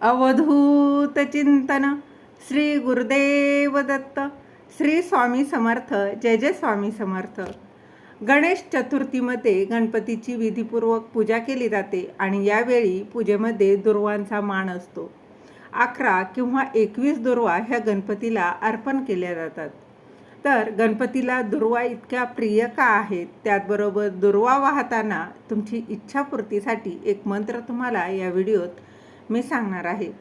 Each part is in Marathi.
अवधूत चिंतन श्री गुरुदेव दत्त श्री स्वामी समर्थ जय जय स्वामी समर्थ. गणेश चतुर्थीमध्ये गणपतीची विधीपूर्वक पूजा केली जाते आणि यावेळी पूजेमध्ये दुर्वांचा मान असतो. अकरा किंवा एकवीस दुर्वा ह्या गणपतीला अर्पण केल्या जातात. तर गणपतीला दुर्वा इतक्या प्रिय का आहेत? त्याचबरोबर दुर्वा वाहताना तुमची इच्छापूर्तीसाठी एक मंत्र तुम्हाला या व्हिडिओत मी सांगणार आहे.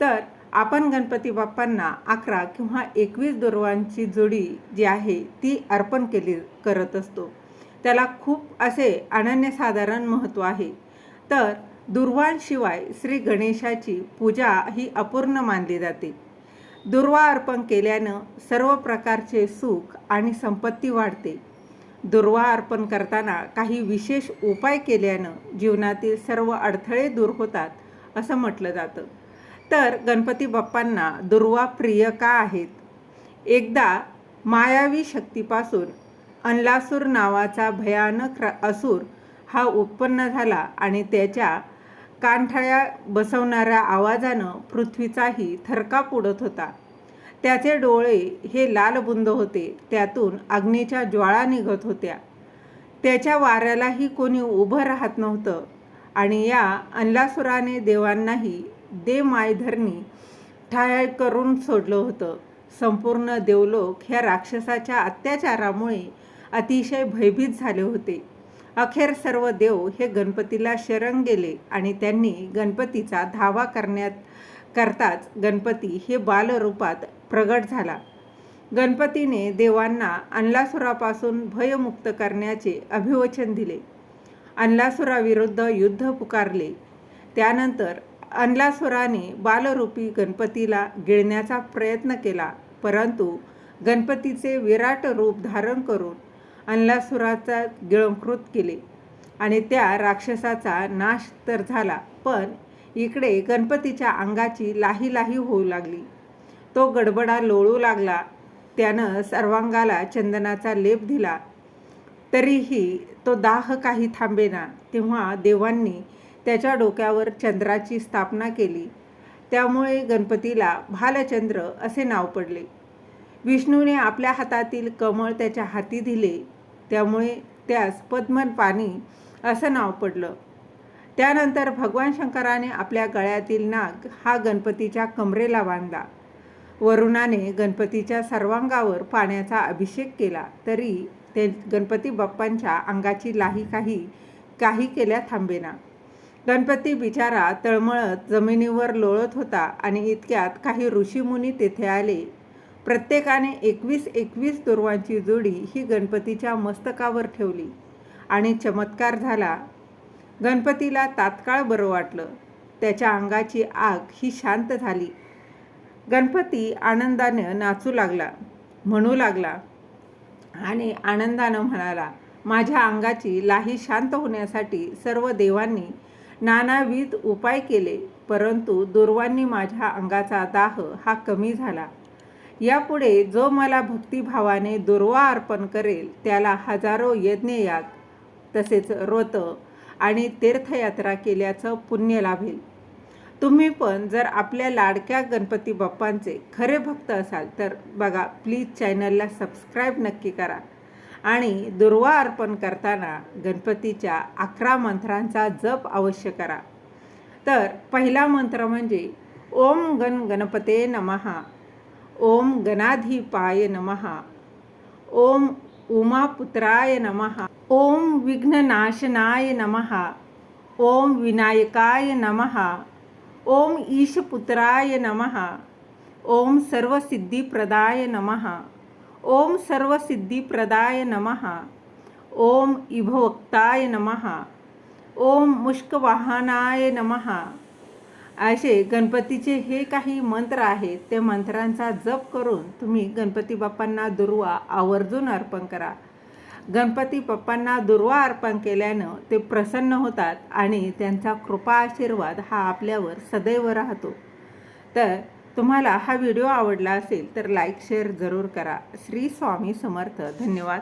तर आपण गणपती बाप्पांना अकरा किंवा एकवीस दुर्वांची जोडी जी आहे ती अर्पण केली करत असतो. त्याला खूप असे अनन्यसाधारण महत्त्व आहे. तर दुर्वांशिवाय श्री गणेशाची पूजा ही अपूर्ण मानली जाते. दुर्वा अर्पण केल्यानं सर्व प्रकारचे सुख आणि संपत्ती वाढते. दुर्वा अर्पण करताना काही विशेष उपाय केल्यानं जीवनातील सर्व अडथळे दूर होतात. असं म्हटलं जातं. तर गणपती बाप्पांना दुर्वा प्रिय का आहेत? एकदा मायावी शक्तीपासून अनलासूर नावाचा भयानक असूर हा उत्पन्न झाला आणि त्याच्या कानठळ्या बसवणाऱ्या आवाजानं पृथ्वीचाही थरकाप उडत होता. त्याचे डोळे हे लाल बुंद होते त्यातून अग्नीच्या ज्वाळा निघत होत्या. त्याच्या वाऱ्यालाही कोणी उभं राहत नव्हतं. आणि या अनलासुराने देवांनाही दे मायधरणी ठाय करून सोडलं होतं. संपूर्ण देवलोक ह्या राक्षसाच्या अत्याचारामुळे अतिशय भयभीत झाले होते. अखेर सर्व देव हे गणपतीला शरण गेले आणि त्यांनी गणपतीचा धावा करण्यात करताच गणपती हे बालरूपात प्रगट झाला. गणपतीने देवांना अनलासुरापासून भयमुक्त करण्याचे अभिवचन दिले. अनलासुराविरुद्ध युद्ध पुकारले. त्यानंतर अनलासुराने बालरूपी गणपतीला गिळण्याचा प्रयत्न केला परंतु गणपतीचे विराट रूप धारण करून अनलासुराचा गिळंकृत केले आणि त्या राक्षसाचा नाश तर झाला पण इकडे गणपतीच्या अंगाची लाही लाही होऊ लागली. तो गडबडा लोळू लागला. त्यानं सर्वांगाला चंदनाचा लेप दिला. तरीही तो दाह काही थांबेना तेव्हा देवांनी त्याच्या डोक्यावर चंद्राची स्थापना केली. त्यामुळे गणपतीला भालचंद्र असे नाव पडले. विष्णूने आपल्या हातातील कमळ त्याच्या हाती दिले. त्यामुळे त्यास पद्मन पाणी असं नाव पडलं. त्यानंतर भगवान शंकराने आपल्या गळ्यातील नाग हा गणपतीच्या कमरेला बांधला. वरुणाने गणपतीच्या सर्वांगावर पाण्याचा अभिषेक केला. तरी ते गणपती बाप्पांच्या अंगाची लाही काही काही केल्या थांबेना. गणपती बिचारा तळमळत जमिनीवर लोळत होता आणि इतक्यात काही ऋषीमुनी तेथे आले. प्रत्येकाने एकवीस एकवीस दुर्वांची जोडी ही गणपतीच्या मस्तकावर ठेवली आणि चमत्कार झाला. गणपतीला तात्काळ बरं वाटलं. त्याच्या अंगाची आग ही शांत झाली. गणपती आनंदानं नाचू लागला म्हणू लागला आणि आनंदानं म्हणाला माझ्या अंगाची लाही शांत होण्यासाठी सर्व देवांनी नानाविध उपाय केले परंतु दुर्वांनी माझ्या अंगाचा दाह हा कमी झाला. यापुढे जो मला भक्तिभावाने दुर्वा अर्पण करेल त्याला हजारो यज्ञयाग तसेच व्रत आणि तीर्थयात्रा केल्याचं पुण्य लाभेल. तुम्ही पण जर आपल्या लाडक्या गणपती बाप्पांचे खरे भक्त असाल तर बघा प्लीज चॅनलला सबस्क्राईब नक्की करा. आणि दुर्वा अर्पण करताना गणपतीच्या अकरा मंत्रांचा जप अवश्य करा. तर पहिला मंत्र म्हणजे ओम गण गणपते नमहा ओम गणाधिपाय नमहा ओम उमापुत्राय नमहा ओम विघ्ननाशनाय नमहा ओम विनायकाय नमहा ओम ईशपुत्राय नम. ओम सर्वसिद्धिप्रदाय नम. ओम सर्वसिद्धिप्रदाय नम. ओम इभवक्ताय नम. ओम मुष्कवाहनाय नम. असे गणपतीचे हे काही मंत्र आहेत ते मंत्रांचा जप करून तुम्ही गणपती बाप्पांना दुर्वा आवर्जून अर्पण करा. गणपती बाप्पांना दुर्वा अर्पण केल्यानं ते प्रसन्न होतात आणि त्यांचा कृपा आशीर्वाद हा आपल्यावर सदैव राहतो. तर तुम्हाला हा व्हिडिओ आवडला असेल तर लाईक शेअर जरूर करा. श्री स्वामी समर्थ. धन्यवाद.